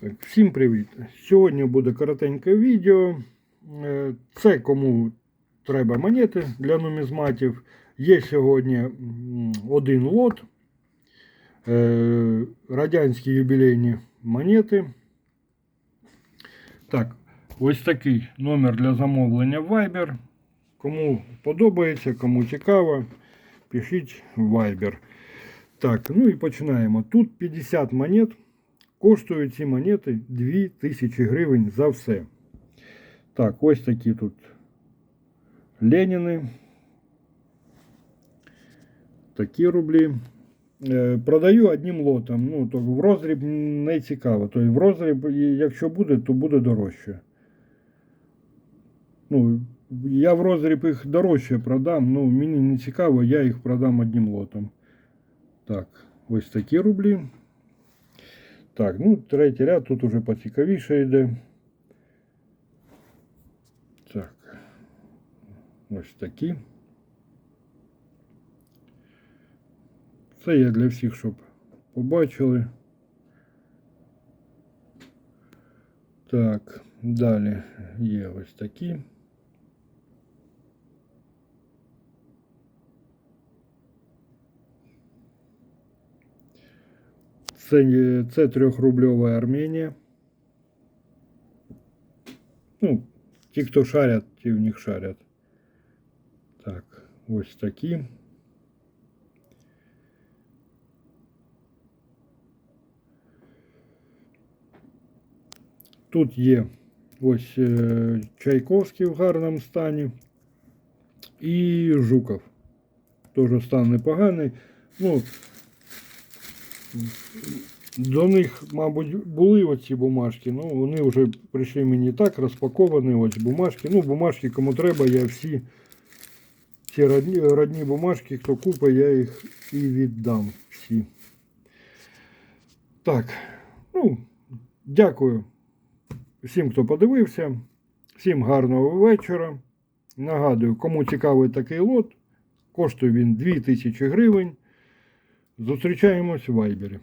Так, всім привіт! Сьогодні буде коротеньке відео. Е, Це кому треба монети для нумізматів. Є сьогодні один лот. Е, Радянські юбілейні монети. Так, ось такий номер для замовлення Viber. Кому подобається, кому цікаво, пишіть Viber. Так, ну і починаємо. Тут 50 монет. Коштують ці монети 2000 гривень за все. Так, ось такі тут Леніни. Такі рублі. Е, Продаю одним лотом. Ну, то в розріб не цікаво. Тобто в розріб, якщо буде, то буде дорожче. Ну, я в розріб їх дорожче продам, ну мені не цікаво, я їх продам одним лотом. Так, ось такі рублі. Так, ну, третій ряд тут уже поцікавіше йде. Так. Ось такі. Це я для всіх, щоб побачили. Так, далі є ось такі. Це, це трьохрубльова Арменія. Ну, ті, хто шарять, ті в них шарять. Так, ось такі. Тут є ось е, Чайковський в гарному стані. І Жуков. Теж стан непоганий. Ну, до них, мабуть, були оці бумажки, ну вони вже прийшли мені так, розпаковані ось бумажки. Ну, бумажки кому треба, я всі ці родні, родні бумажки, хто купить, я їх і віддам всі. Так, ну, дякую всім, хто подивився. Всім гарного вечора. Нагадую, кому цікавий такий лот, коштує він 2000 гривень. Зустрічаємось в Вайбері.